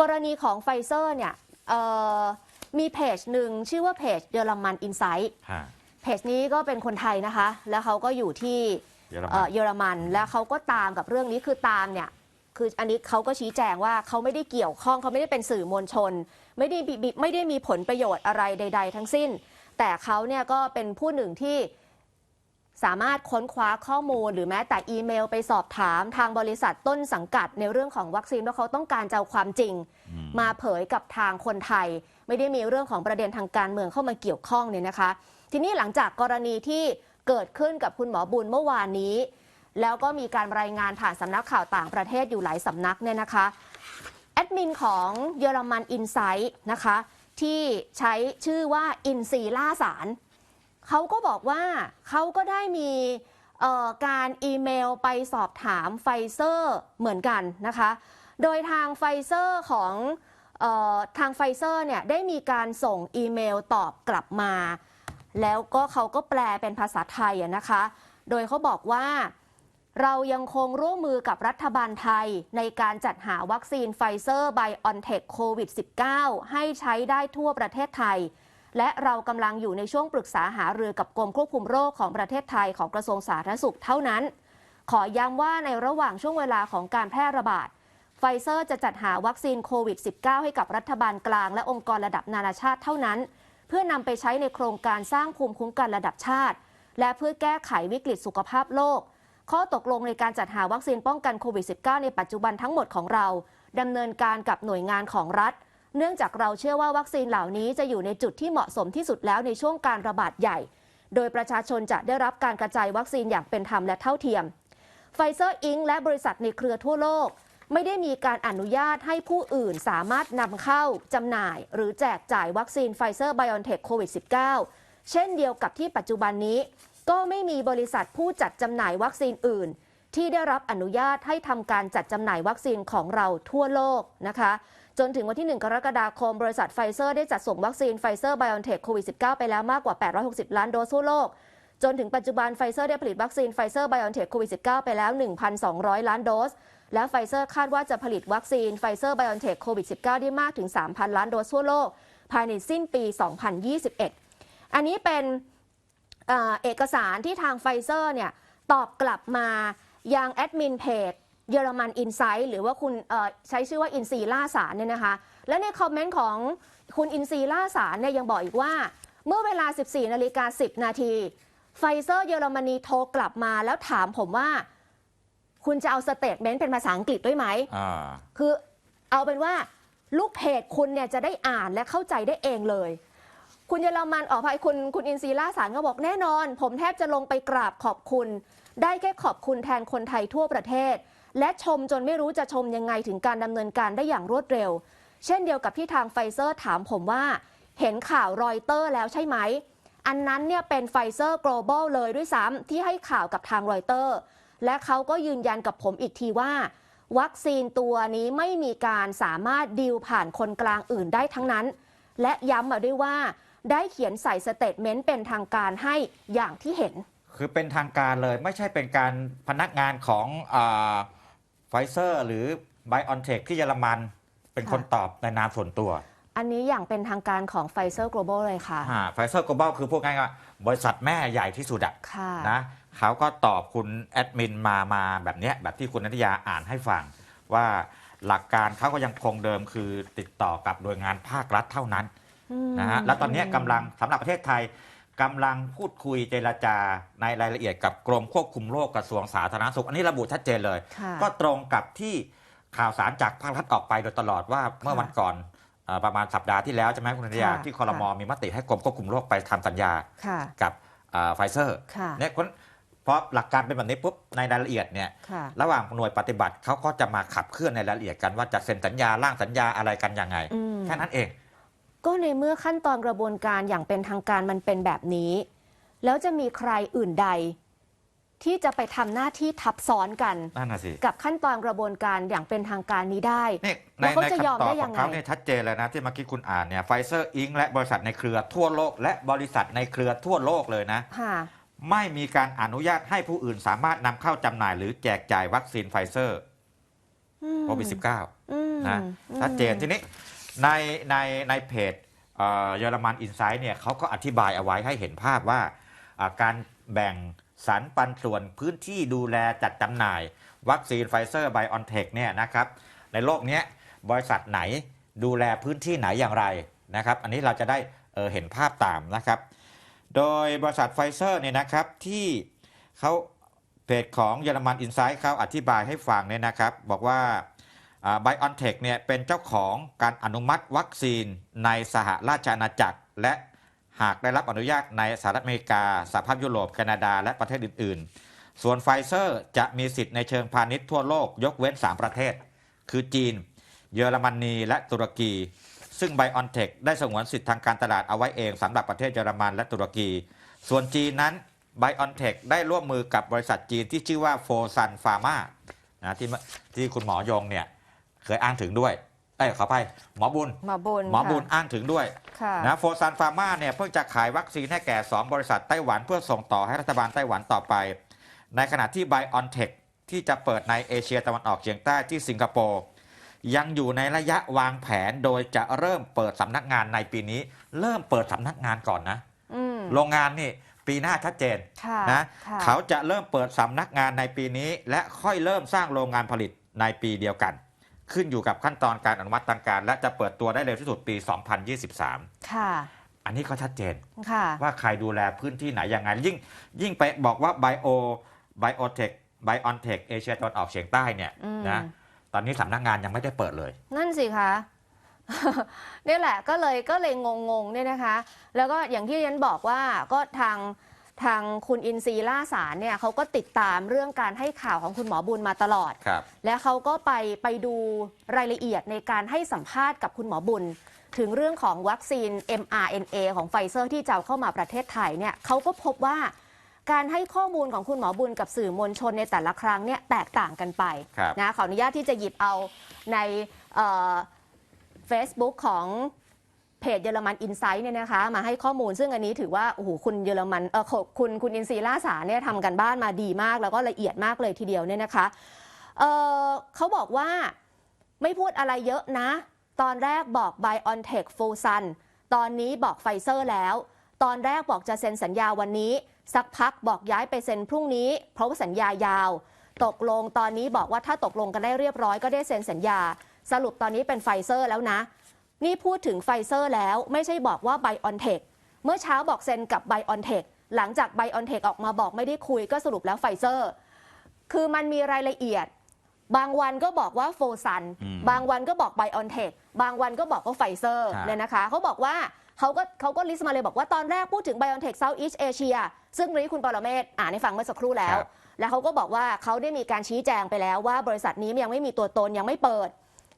กรณีของไฟเซอร์เนี่ยเอ่อมีเพจหนึ่งชื่อว่าเพจเยอรมันอินไซต์ฮะเพจนี้ก็เป็นคนไทยนะคะ แล้วเขาก็อยู่ที่เยอรมัเอ่นอเยอรมันแล้วเขาก็ตามกับเรื่องนี้คือตามเนี่ยคืออันนี้เขาก็ชี้แจงว่าเขาไม่ได้เกี่ยวข้องเขาไม่ได้เป็นสื่อมวลชน ไม่ได้มีไม่ได้มีผลประโยชน์อะไรใด ๆ ทั้งสิ้น แต่เขาเนี่ยก็เป็นผู้หนึ่งที่ สามารถค้นคว้าข้อมูล หรือแม้แต่อีเมลไปสอบถามทางบริษัทต้นสังกัดในเรื่องของวัคซีนว่าเขาต้องการจะเอาความจริงอืมมาเผยกับทางคนไทย ไม่ได้มีเรื่องของประเด็นทางการเมืองเข้ามาเกี่ยวข้องเนี่ยนะคะ ทีนี้หลังจากกรณีที่เกิดขึ้นกับคุณหมอบุญเมื่อวานนี้ แล้วก็มีการรายงานผ่านสำนักข่าวต่างประเทศอยู่หลายสำนักเนี่ยนะคะแอดมินของเยอรมันอินไซต์นะคะที่ใช้ชื่อว่าอินซีล่าสาร เขาก็บอกว่าเขาก็ได้มีการอีเมลไปสอบถามไฟเซอร์เหมือนกันนะคะ โดยทางไฟเซอร์ของออทางไฟเซอร์เนี่ยได้มีการส่งอีเมลตอบกลับมา แล้วก็เขาก็แปลเป็นภาษาไทยนะคะ โดยเขาบอกว่าเรายังคงร่วมมือกับรัฐบาลไทย ในการจัดหาวัคซีนไฟเซอร์ไบออนเทคโควิด -19 ให้ใช้ได้ทั่วประเทศไทย และเรากำลังอยู่ในช่วงปรึกษาหารือกับกรมควบคุมโรคของประเทศไทยของกระทรวงสาธารณสุขเท่านั้น ขอย้ำว่าในระหว่างช่วงเวลาของการแพร่ระบาดไฟเซอร์จะจัดหาวัคซีนโควิด -19 ให้กับรัฐบาลกลางและองค์กรระดับนานาชาติเท่านั้น เพื่อนำไปใช้ในโครงการสร้างภูมิคุ้มกันระดับชาติ และเพื่อแก้ไขวิกฤตสุขภาพโลก ข้อตกลงในการจัดหาวัคซีนป้องกันโควิด -19 ในปัจจุบันทั้งหมดของเราดำเนินการกับหน่วยงานของรัฐ เนื่องจากเราเชื่อว่าวัคซีนเหล่านี้จะอยู่ในจุดที่เหมาะสมที่สุดแล้วในช่วงการระบาดใหญ่ โดยประชาชนจะได้รับการกระจายวัคซีนอย่างเป็นธรรมและเท่าเทียมไฟเซอร์อิงและบริษัทในเครือทั่วโลก ไม่ได้มีการอนุญาตให้ผู้อื่นสามารถนำเข้าจำหน่าย หรือแจกจ่ายวัคซีนไฟเซอร์ไบออนเทคโควิด -19 เช่นเดียวกับที่ปัจจุบันนี้ ก็ไม่มีบริษัทผู้จัดจำหน่ายวัคซีนอื่น ที่ได้รับอนุญาตให้ทำการจัดจำหน่ายวัคซีนของเราทั่วโลกนะคะ จนถึงวันที่ 1 กรกฎาคม บริษัทไฟเซอร์ได้จัดส่งวัคซีนไฟเซอร์ไบออนเทคโควิด -19 ไปแล้วมากกว่า 860 ล้านโดสทั่วโลก จนถึงปัจจุบันไฟเซอร์ได้ผลิตวัคซีนไฟเซอร์ไบออนเทคโควิด -19 ไปแล้ว 1,200 ล้านโดส และไฟเซอร์คาดว่าจะผลิตวัคซีนไฟเซอร์ไบออนเทคโควิด -19 ได้มากถึง 3,000 ล้านโดสทั่วโลก ภายในสิ้นปี 2021 อันนี้เป็นเอกสารที่ทางไฟเซอร์เนี่ยตอบกลับมายังแอดมินเพจ เยอรมันอินไซต์หรือว่าคุณเอ่อใช้ชื่อว่าอินซีล่าสารเนี่ยนะคะ และในคอมเมนต์ของคุณอินซีล่าสารเนี่ยยังบอกอีกว่า เมื่อเวลา 14นาฬิกา10 นาทีไฟเซอร์เยอรมนีโทรกลับมาแล้วถามผมว่า คุณจะเอาสเตทเมนต์เป็นภาษาอังกฤษด้วยไหมอ่าคือเอาเป็นว่าลูกเพจคุณเนี่ยจะได้อ่านและเข้าใจได้เองเลย คุณเยอรมันออกไปคุณคุณอินซีล่าสารก็บอกแน่นอน ผมแทบจะลงไปกราบขอบคุณ ได้แค่ขอบคุณแทนคนไทยทั่วประเทศ และชมจนไม่รู้จะชมยังไงถึงการดำเนินการได้อย่างรวดเร็ว เช่นเดียวกับที่ทางไฟเซอร์ถามผมว่า เห็นข่าวรอยเตอร์แล้วใช่ไหม อันนั้นเนี่ยเป็นไฟเซอร์ global เลยด้วยซ้ำที่ให้ข่าวกับทางรอยเตอร์ และเขาก็ยืนยันกับผมอีกทีว่า วัคซีนตัวนี้ไม่มีการสามารถดีลผ่านคนกลางอื่นได้ทั้งนั้น และย้ำมาด้วยว่า ได้เขียนใส่สเตทเมนต์เป็นทางการให้อย่างที่เห็น คือเป็นทางการเลยไม่ใช่เป็นการพนักงานของอ ไฟเซอร์หรือไบออนเทคที่เยอรมันเป็นคนตอบในนามส่วนตัว อันนี้อย่างเป็นทางการของไฟเซอร์ global เลยค่ะไฟเซอร์ global คือพวกง่ายๆว่าบริษัทแม่ใหญ่ที่สุดอะค่ะนะเขาก็ตอบคุณแอดมินมามาแบบเนี้ยแบบที่คุณนัทยาอ่านให้ฟัง ว่าหลักการเขาก็ยังคงเดิมคือติดต่อกับหน่วยงานภาครัฐเท่านั้นนะฮะแล้วตอนนี้กำลังสำหรับประเทศไทย กำลังพูดคุยเจรจาในรายละเอียดกับกรมควบคุมโรคกระทรวงสาธารณสุข อันนี้ระบุชัดเจนเลยค่ะก็ตรงกับที่ข่าวสารจากภาครัฐออกไปโดยตลอดว่าเมื่อวันก่อนเอ่อประมาณสัปดาห์ที่แล้วใช่ไหมคุณนันยาค่ะที่คอรมอมีมติให้กรมควบคุมโรคไปทำสัญญาค่ะกับไฟเซอร์ค่ะเนี่ยคนเพราะหลักการเป็นแบบนี้ปุ๊บในรายละเอียดเนี่ยค่ะระหว่างหน่วยปฏิบัติเขาก็จะมาขับเคลื่อนในรายละเอียดกันว่าจะเซ็นสัญญาร่างสัญญาอะไรกันยังไงอืมแค่นั้นเอง ก็ในเมื่อขั้นตอนกระบวนการอย่างเป็นทางการมันเป็นแบบนี้ แล้วจะมีใครอื่นใด ที่จะไปทำหน้าที่ทับซ้อนกัน นั่นน่ะสิกับขั้นตอนกระบวนการอย่างเป็นทางการนี้ได้ นี่แล้ในวเขาในจะยอมคำตอได้บยัของงไง เขาเนี่ยชัดเจนเลยนะที่เมื่อกี้คุณอ่านเนี่ยไฟเซอร์อิงและบริษัทในเครือทั่วโลก และบริษัทในเครือทั่วโลกเลยนะ ค่ะ ไม่มีการอนุญาตให้ผู้อื่นสามารถนำเข้าจำหน่าย หรือแจกจ่ายวัคซีนไฟเซอร์อืมโควิด -19 อืมนะอืมชัดเจนทีนี้ ในในในเพจเอ่อเยอรมันอินไซต์เนี่ยเขาก็อธิบายเอาไว้ให้เห็นภาพว่าอ่าการแบ่งสรรปันส่วนพื้นที่ดูแลจัดจำหน่าย วัคซีนไฟเซอร์ไบออนเทคเนี่ยนะครับในโลกเนี้ยบริษัทไหนดูแลพื้นที่ไหนอย่างไรนะครับ อันนี้เราจะได้เเห็นภาพตามนะครับ โดยบริษัทไฟเซอร์เนี่ยนะครับที่เขาเพจของเยอรมันอินไซต์เขาอธิบายให้ฟังเนี่ยนะครับ บอกว่า ไบออนเทคเนี่ยเป็นเจ้าของการอนุมัติวัคซีนในสหราชอาณาจักร และหากได้รับอนุญาตในสหรัฐอเมริกาสหภาพยุโรป แคนาดา และประเทศอื่น ๆ ส่วนไฟเซอร์จะมีสิทธิ์ในเชิงพาณิชย์ทั่วโลกยกเว้น 3 ประเทศ คือจีน เยอรมนีและตุรกี ซึ่งไบออนเทคได้สงวนสิทธิ์ทางการตลาดเอาไว้เองสำหรับประเทศเยอรมันและตุรกี ส่วนจีนนั้นไบออนเทคได้ร่วมมือกับบริษัทจีนที่ชื่อว่าโฟซันฟาร์มานะที่ที่คุณหมอยงเนี่ย เคยอ้างถึงด้วยเอ้ยขออภัยหมอบุญ หมอบุญหมอบุญค่ะอ้างถึงด้วยค่ะนะโฟซันฟาร์มาเนี่ยเพิ่งจะขายวัคซีนให้แก่ 2 บริษัทไต้หวันเพื่อส่งต่อให้รัฐบาลไต้หวันต่อไป ในขณะที่ไบออนเทคที่จะเปิดในเอเชียตะวันออกเฉียงใต้ที่สิงคโปร์ยังอยู่ในระยะวางแผนโดยจะเริ่มเปิดสำนักงานในปีนี้ เริ่มเปิดสำนักงานก่อนนะอืมโรงงานนี่ปีหน้าชัดเจนค่ะนะค่ะเขาจะเริ่มเปิดสำนักงานในปีนี้ และค่อยเริ่มสร้างโรงงานผลิตในปีเดียวกัน ขึ้นอยู่กับขั้นตอนการอนุมัติทางการ และจะเปิดตัวได้เร็วที่สุดปี 2023 ค่ะ อันนี้ก็ชัดเจนค่ะว่าใครดูแลพื้นที่ไหนยังไง ยิ่งยิ่งไปบอกว่าไบโอไบโอเทคไบออนเทคเอเชียตะวันออกเฉียงใต้เนี่ยอืมนะตอนนี้สำนักงานยังไม่ได้เปิดเลย นั่นสิคะนี่แหละก็เลยก็เลยงงๆเนี่ยนะคะ แล้วก็อย่างที่ฉันบอกว่าก็ทาง ทางคุณอินซีล่าสารเนี่ยเขาก็ติดตามเรื่องการให้ข่าวของคุณหมอบุญมาตลอด ครับ และเขาก็ไปไปดูรายละเอียดในการให้สัมภาษณ์กับคุณหมอบุญ ถึงเรื่องของวัคซีน mRNA ของไฟเซอร์ที่จะเอาเข้ามาประเทศไทยเนี่ยเขาก็พบว่าการให้ข้อมูลของคุณหมอบุญกับสื่อมวลชนในแต่ละครั้งเนี่ยแตกต่างกันไปครับ นะขออนุญาตที่จะหยิบเอาในเฟซบุ๊กของ เพจเยอรมันอินไซต์เนี่ยนะคะมาให้ข้อมูลซึ่งอันนี้ถือว่าโอ้โหคุณเยอรมันเออคุณคุณอินซีล่าสาเนี่ยทำกันบ้านมาดีมาก แล้วก็ละเอียดมากเลยทีเดียวเนี่ยนะคะเออเขาบอกว่าไม่พูดอะไรเยอะนะ ตอนแรกบอก BioNTech f u l s u n ตอนนี้บอกไฟเซอร์แล้ว ตอนแรกบอกจะเซ็นสัญญาวันนี้ สักพักบอกย้ายไปเซ็นพรุ่งนี้ เพราะว่าสัญญายาว ตกลงตอนนี้บอกว่าถ้าตกลงกันได้เรียบร้อยก็ได้เซ็นสัญญา สรุปตอนนี้เป็นไฟเซอร์แล้วนะ นี่พูดถึงไฟเซอร์แล้วไม่ใช่บอกว่าไบออนเทคเมื่อเช้าบอกเซ็นกับไบออนเทคหลังจากไบออนเทคออกมาบอกไม่ได้คุยก็สรุปแล้วไฟเซอร์ คือมันมีรายละเอียด บางวันก็บอกว่าโฟซันอืมบางวันก็บอกไบออนเทคบางวันก็บอกว่าไฟเซอร์ครับเนี่ยนะคะเขาบอกว่าเขาก็เขาก็ลิสต์มาเลยบอกว่าตอนแรกพูดถึงไบออนเทคเซาท์อีสเอเชียซึ่งนี้คุณปรเมศอ่านให้ฟังเมื่อสักครู่แล้วครับแล้วเขาก็บอกว่าเขาได้มีการชี้แจงไปแล้วว่าบริษัทนี้ยังไม่มีตัวตนยังไม่เปิด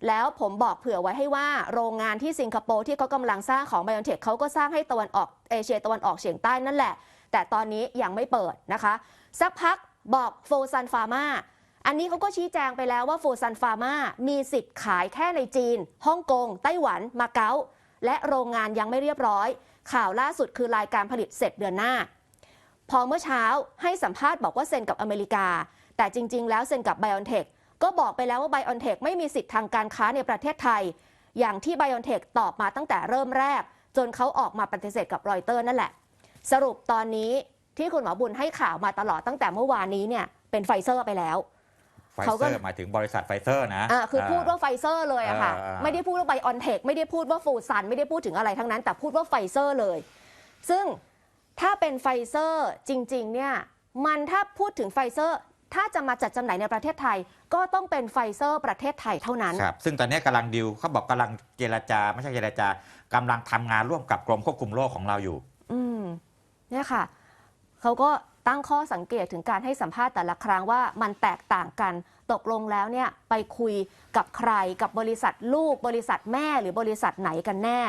แล้วผมบอกเผื่อไว้ให้ว่าโรงงานที่สิงคโปร์ที่เขากำลังสร้างของไบ o n เทคเขาก็สร้างให้ตะวันออกเอเชียตะวันออกเฉียงใต้นั่นแหละ แต่ตอนนี้ยังไม่เปิดนะคะ สักพักบอกโฟซันฟาร์มาอันนี้เขาก็ชี้แจงไปแล้วว่าโฟซันฟาร์มามีสิทธิ์ขายแค่ในจีนฮ่องกง ไต้หวัน มาเก๊า และโรงงานยังไม่เรียบร้อย ข่าวล่าสุดคือรายการผลิตเสร็จเดือนหน้า พอเมื่อเช้าให้สัมภาษณ์บอกว่าเซ็นกับอเมริกา แต่จริง ๆ แล้วเซ็นกับไบออนเทค ก็บอกไปแล้วว่าไบออนเทคไม่มีสิทธิ์ทางการค้าในประเทศไทย อย่างที่ไบออนเทคตอบมาตั้งแต่เริ่มแรก จนเขาออกมาปฏิเสธกับรอยเตอร์นั่นแหละ สรุปตอนนี้ที่คุณหมอบุญให้ข่าวมาตลอดตั้งแต่เมื่อวานนี้เนี่ยเป็นไฟเซอร์ไปแล้วไฟเขาเซก็อร์หมายถึงบริษัทไฟเซอร์นะอ่าคืออาพูดว่าไฟเซอร์เลยอะค่ะอ่าอ่าไม่ได้พูดว่าไบออนเทคไม่ได้พูดว่าฟูซันไม่ได้พูดถึงอะไรทั้งนั้น แต่พูดว่าไฟเซอร์เลย ซึ่งถ้าเป็นไฟเซอร์จริงๆเนี่ยมันถ้าพูดถึงไฟเซอร์ ถ้าจะมาจัดจำหน่ายในประเทศไทย ก็ต้องเป็นไฟเซอร์ประเทศไทยเท่านั้น ครับซึ่งตอนนี้กำลังดิวเขาบอกกำลังเจรจา ไม่ใช่เจรจากำลังทำงานร่วมกับกรมควบคุมโรคของเราอยู่ อืมเนี่ยค่ะ เขาก็ตั้งข้อสังเกตถึงการให้สัมภาษณ์แต่ละครั้งว่ามันแตกต่างกัน ตกลงแล้วเนี่ยไปคุยกับใครกับบริษัทลูกบริษัทแม่หรือบริษัทไหนกันแน่